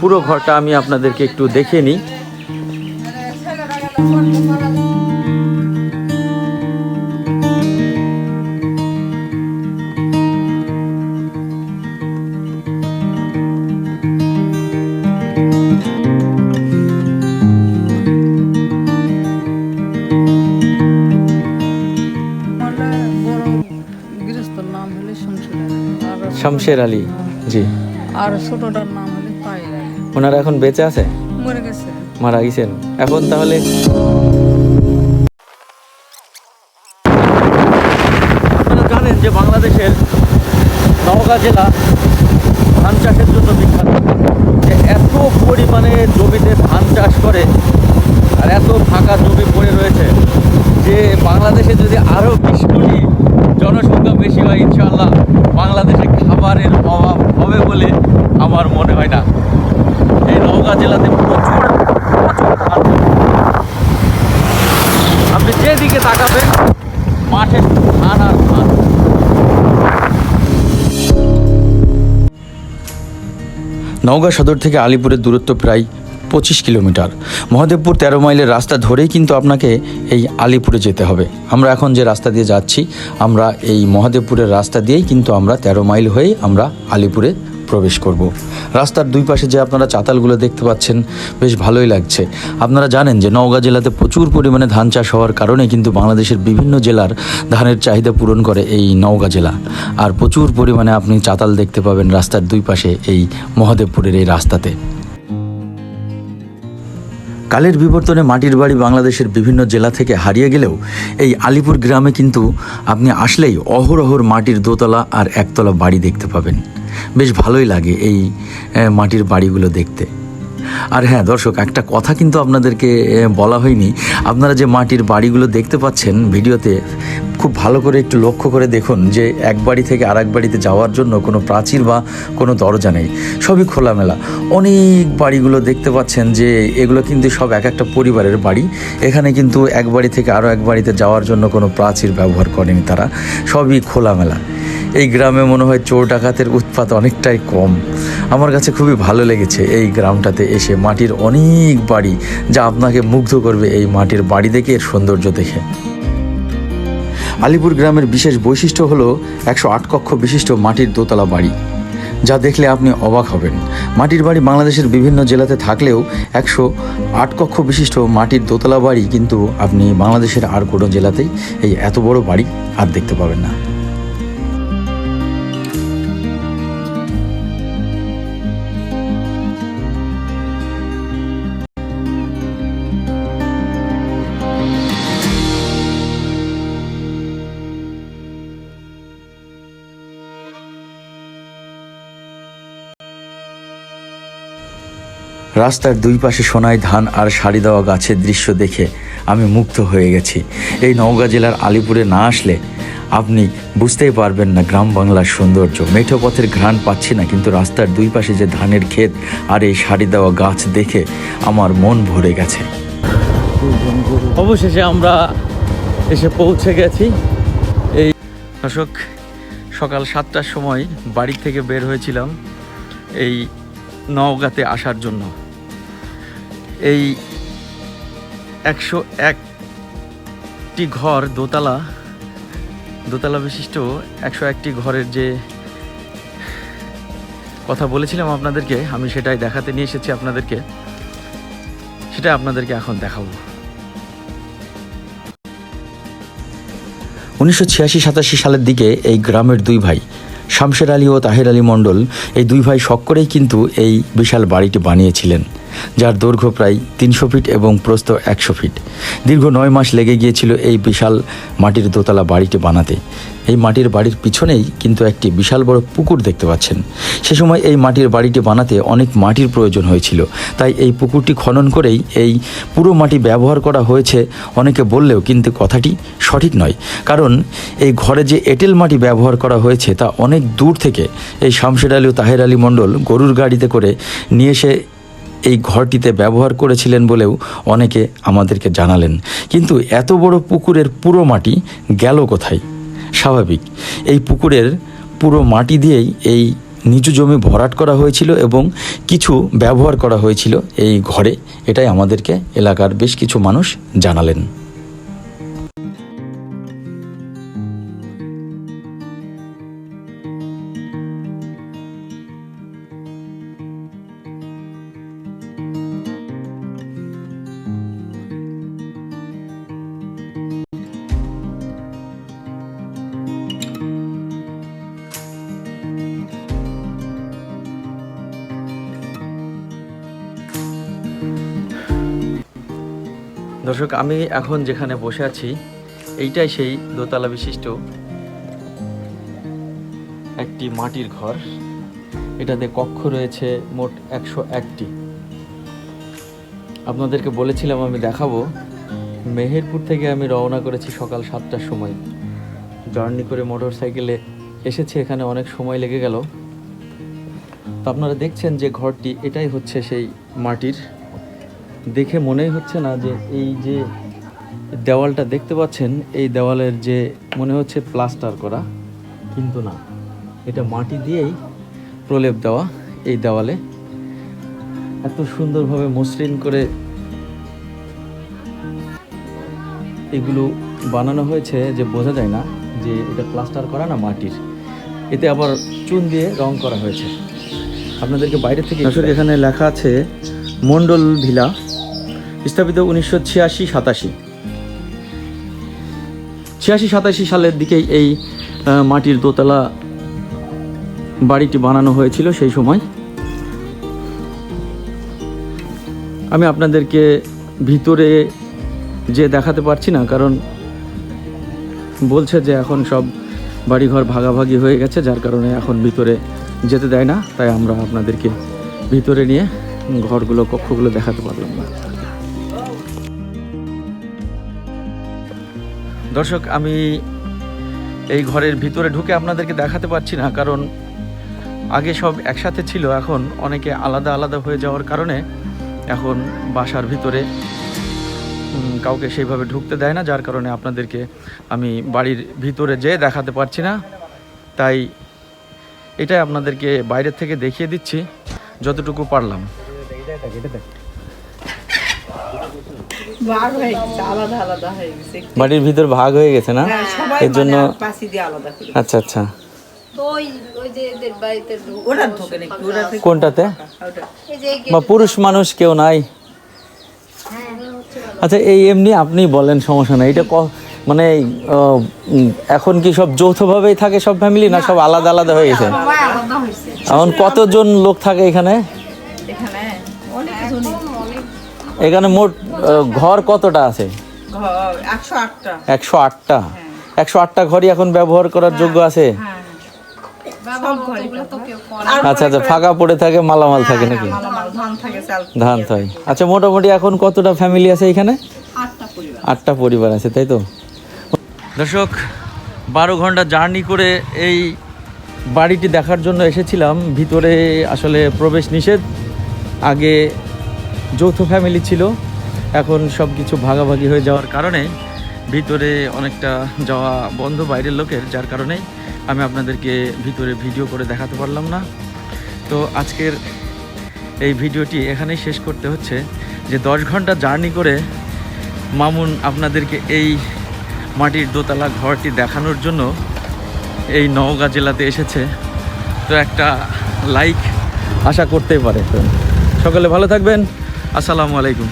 পুরো ঘরটা আমি আপনাদেরকে একটু দেখে নিই শমশের আলী। জি আর ছোটটার নাম ওনারা এখন বেঁচে আছে? মরে গেছে। মারা গেছেন। এখন তাহলে আপনারা জানেন যে বাংলাদেশের নওগাঁ জেলা ধান চাষের জন্য বিখ্যাত। যে এত পরিমাণে জমিতে ধান চাষ করে আর এত ফাঁকা জমি পড়ে রয়েছে যে বাংলাদেশে যদি আরও নওগাঁ সদর থেকে আলিপুরের দূরত্ব প্রায় পঁচিশ কিলোমিটার। মহাদেবপুর তেরো মাইলের রাস্তা ধরেই কিন্তু আপনাকে এই আলিপুরে যেতে হবে। আমরা এখন যে রাস্তা দিয়ে যাচ্ছি, আমরা এই মহাদেবপুরের রাস্তা দিয়েই কিন্তু আমরা তেরো মাইল হয়ে আমরা আলিপুরে প্রবেশ করব। রাস্তার দুই পাশে যে আপনারা চাতালগুলো দেখতে পাচ্ছেন, বেশ ভালোই লাগছে। আপনারা জানেন যে নওগাঁ জেলাতে প্রচুর পরিমাণে ধান চাষ হওয়ার কারণে কিন্তু বাংলাদেশের বিভিন্ন জেলার ধানের চাহিদা পূরণ করে এই নওগাঁ জেলা। আর প্রচুর পরিমাণে আপনি চাতাল দেখতে পাবেন রাস্তার দুই পাশে এই মহাদেবপুরের এই রাস্তাতে। কালের বিবর্তনে মাটির বাড়ি বাংলাদেশের বিভিন্ন জেলা থেকে হারিয়ে গেলেও এই আলিপুর গ্রামে কিন্তু আপনি আসলেই অহরহর মাটির দোতলা আর একতলা বাড়ি দেখতে পাবেন। বেশ ভালোই লাগে এই মাটির বাড়িগুলো দেখতে। আর হ্যাঁ দর্শক, একটা কথা কিন্তু আপনাদেরকে বলা হয়নি। আপনারা যে মাটির বাড়িগুলো দেখতে পাচ্ছেন ভিডিওতে, খুব ভালো করে একটু লক্ষ্য করে দেখুন যে এক বাড়ি থেকে আর এক বাড়িতে যাওয়ার জন্য কোনো প্রাচীর বা কোনো দরজা নেই। সবই খোলামেলা। অনেক বাড়িগুলো দেখতে পাচ্ছেন যে এগুলো কিন্তু সব এক একটা পরিবারের বাড়ি। এখানে কিন্তু এক বাড়ি থেকে আরও এক বাড়িতে যাওয়ার জন্য কোনো প্রাচীর ব্যবহার করেনি তারা। সবই খোলামেলা। এই গ্রামে মনে হয় চোর ডাকাতের উৎপাত অনেকটাই কম। আমার কাছে খুবই ভালো লেগেছে এই গ্রামটাতে এসে মাটির অনেক বাড়ি যা আপনাকে মুগ্ধ করবে এই মাটির বাড়ি দেখে, এর সৌন্দর্য দেখে। আলিপুর গ্রামের বিশেষ বৈশিষ্ট্য হলো একশো আট কক্ষ বিশিষ্ট মাটির দোতলা বাড়ি। যা দেখলে আপনি অবাক হবেন। মাটির বাড়ি বাংলাদেশের বিভিন্ন জেলাতে থাকলেও একশো আট কক্ষ বিশিষ্ট মাটির দোতলা বাড়ি কিন্তু আপনি বাংলাদেশের আর কোনো জেলাতেই এই এত বড় বাড়ি আর দেখতে পাবেন না। রাস্তার দুই পাশে সোনায় ধান আর সারি দেওয়া গাছের দৃশ্য দেখে আমি মুগ্ধ হয়ে গেছি। এই নওগাঁ জেলার আলিপুরে না আসলে আপনি বুঝতেই পারবেন না গ্রাম বাংলার সৌন্দর্য। মেঠো পথের ঘ্রাণ পাচ্ছি না, কিন্তু রাস্তার দুই পাশে যে ধানের ক্ষেত আর এই সারি দেওয়া গাছ দেখে আমার মন ভরে গেছে। অবশেষে আমরা এসে পৌঁছে গেছি। এই দর্শক, সকাল সাতটার সময় বাড়ি থেকে বের হয়েছিলাম এই নওগাঁতে আসার জন্য। এই একশো একটি ঘর দোতলা দোতলা বিশিষ্ট একশো একটি ঘরের যে কথা বলেছিলাম আপনাদেরকে, আমি সেটাই দেখাতে নিয়ে এসেছি আপনাদেরকে। সেটা আপনাদেরকে এখন দেখাবো। উনিশশো ছিয়াশি, সাতাশি সালের দিকে এই গ্রামের দুই ভাই, শামশের আলী ও তাহের আলী মণ্ডল, এই দুই ভাই শখ করেই কিন্তু এই বিশাল বাড়িটি বানিয়েছিলেন। যার দৈর্ঘ্য প্রায় তিনশো ফিট এবং প্রস্থ একশো ফিট। দীর্ঘ নয় মাস লেগে গিয়েছিল এই বিশাল মাটির দোতলা বাড়িটি বানাতে। এই মাটির বাড়ির পিছনেই কিন্তু একটি বিশাল বড় পুকুর দেখতে পাচ্ছেন। সে সময় এই মাটির বাড়িটি বানাতে অনেক মাটির প্রয়োজন হয়েছিল। তাই এই পুকুরটি খনন করেই এই পুরো মাটি ব্যবহার করা হয়েছে। অনেকে বললেও কিন্তু কথাটি সঠিক নয়। কারণ এই ঘরে যে এঁটেল মাটি ব্যবহার করা হয়েছে তা অনেক দূর থেকে এই শামশের আলী ও তাহের আলী মণ্ডল গরুর গাড়িতে করে নিয়ে এসে এই ঘরটিতে ব্যবহার করেছিলেন বলেও অনেকে আমাদেরকে জানালেন। কিন্তু এত বড় পুকুরের পুরো মাটি গেল কোথায়? স্বাভাবিক, এই পুকুরের পুরো মাটি দিয়েই এই নিচু জমি ভরাট করা হয়েছিল এবং কিছু ব্যবহার করা হয়েছিল এই ঘরে। এটাই আমাদেরকে এলাকার বেশ কিছু মানুষ জানালেন। দর্শক, আমি এখন যেখানে বসে আছি, এইটাই সেই দোতলা বিশিষ্ট একটি মাটির ঘর। এটাতে কক্ষ রয়েছে মোট একশো একটি। আপনাদেরকে বলেছিলাম আমি দেখাবো, মেহেরপুর থেকে আমি রওনা করেছি সকাল সাতটার সময়। জার্নি করে মোটর সাইকেলে এসেছে, এখানে অনেক সময় লেগে গেল। তো আপনারা দেখছেন যে ঘরটি, এটাই হচ্ছে সেই মাটির দেখে মনেই হচ্ছে না যে এই যে দেওয়ালটা দেখতে পাচ্ছেন, এই দেওয়ালের যে মনে হচ্ছে প্লাস্টার করা, কিন্তু না। এটা মাটি দিয়েই প্রলেপ দেওয়া এই দেওয়ালে। এত সুন্দরভাবে মসৃণ করে এগুলো বানানো হয়েছে যে বোঝা যায় না যে এটা প্লাস্টার করা না মাটির। এতে আবার চুন দিয়ে রং করা হয়েছে। আপনাদেরকে বাইরে থেকে আসলে এখানে লেখা আছে মন্ডল ভিলা। স্থাপিত উনিশশো ছিয়াশি সাতাশি। ছিয়াশি সাতাশি সালের দিকেই এই মাটির দোতলা বাড়িটি বানানো হয়েছিল সেই সময়। আমি আপনাদেরকে ভিতরে যে দেখাতে পারছি না, কারণ বলছে যে এখন সব বাড়িঘর ভাগাভাগি হয়ে গেছে, যার কারণে এখন ভিতরে যেতে দেয় না, তাই আমরা আপনাদেরকে ভিতরে নিয়ে ঘরগুলো, কক্ষগুলো দেখাতে পারলাম না। দর্শক, আমি এই ঘরের ভিতরে ঢুকে আপনাদেরকে দেখাতে পারছি না, কারণ আগে সব একসাথে ছিল, এখন অনেকে আলাদা আলাদা হয়ে যাওয়ার কারণে এখন বাসার ভিতরে কাউকে সেইভাবে ঢুকতে দেয় না, যার কারণে আপনাদেরকে আমি বাড়ির ভিতরে যেয়ে দেখাতে পারছি না। তাই এটাই আপনাদেরকে বাইরের থেকে দেখিয়ে দিচ্ছি, যতটুকু পারলাম। ভাগ হয়ে গেছে আলাদা আলাদা হয়ে গেছে। বাড়ির ভিতর ভাগ হয়ে গেছে না? হ্যাঁ, এর জন্য মানে পাশি দিয়ে আলাদা আচ্ছা আচ্ছা। কোনটাতে? ওটা। এই যে এই বা পুরুষ মানুষ কেউ নাই? হ্যাঁ। আচ্ছা এই এমনি আপনি বলেন সমস্যা নাই। এটা ক- মানে এখন কি সব যৌথভাবেই থাকে সব ফ্যামিলি না সব আলাদা আলাদা হয়ে গেছে? সবাই আলাদা হয়েছে। এখন কতজন লোক থাকে এখানে? এখানে মোট ঘর কতটা আছে? একশো আটটা। একশো আটটা? ঘরই এখন ব্যবহার করার যোগ্য আছে? হ্যাঁ। আচ্ছা আচ্ছা ফাঁকা পড়ে থাকে মালামাল থাকে নাকি? ধান থাকে চাল ধান থাই আচ্ছা মোটামুটি এখন কতটা ফ্যামিলি আছে এখানে? আটটা পরিবার। আছে তাই তো? দর্শক বারো ঘণ্টা জার্নি করে এই বাড়িটি দেখার জন্য এসেছিলাম। ভিতরে আসলে প্রবেশ নিষেধ। আগে যৌথ ফ্যামিলি ছিল। এখন সব কিছু ভাগাভাগি হয়ে যাওয়ার কারণে ভিতরে অনেকটা যাওয়া বন্ধ বাইরের লোকের, যার কারণেই আমি আপনাদেরকে ভিতরে ভিডিও করে দেখাতে পারলাম না। তো আজকের এই ভিডিওটি এখানেই শেষ করতে হচ্ছে যে দশ ঘণ্টা জার্নি করে মামুন আপনাদেরকে এই মাটির দোতলা ঘরটি দেখানোর জন্য এই নওগাঁ জেলাতে এসেছে। তো একটা লাইক আশা করতেই পারে। সকলে ভালো থাকবেন। আসসালামু আলাইকুম।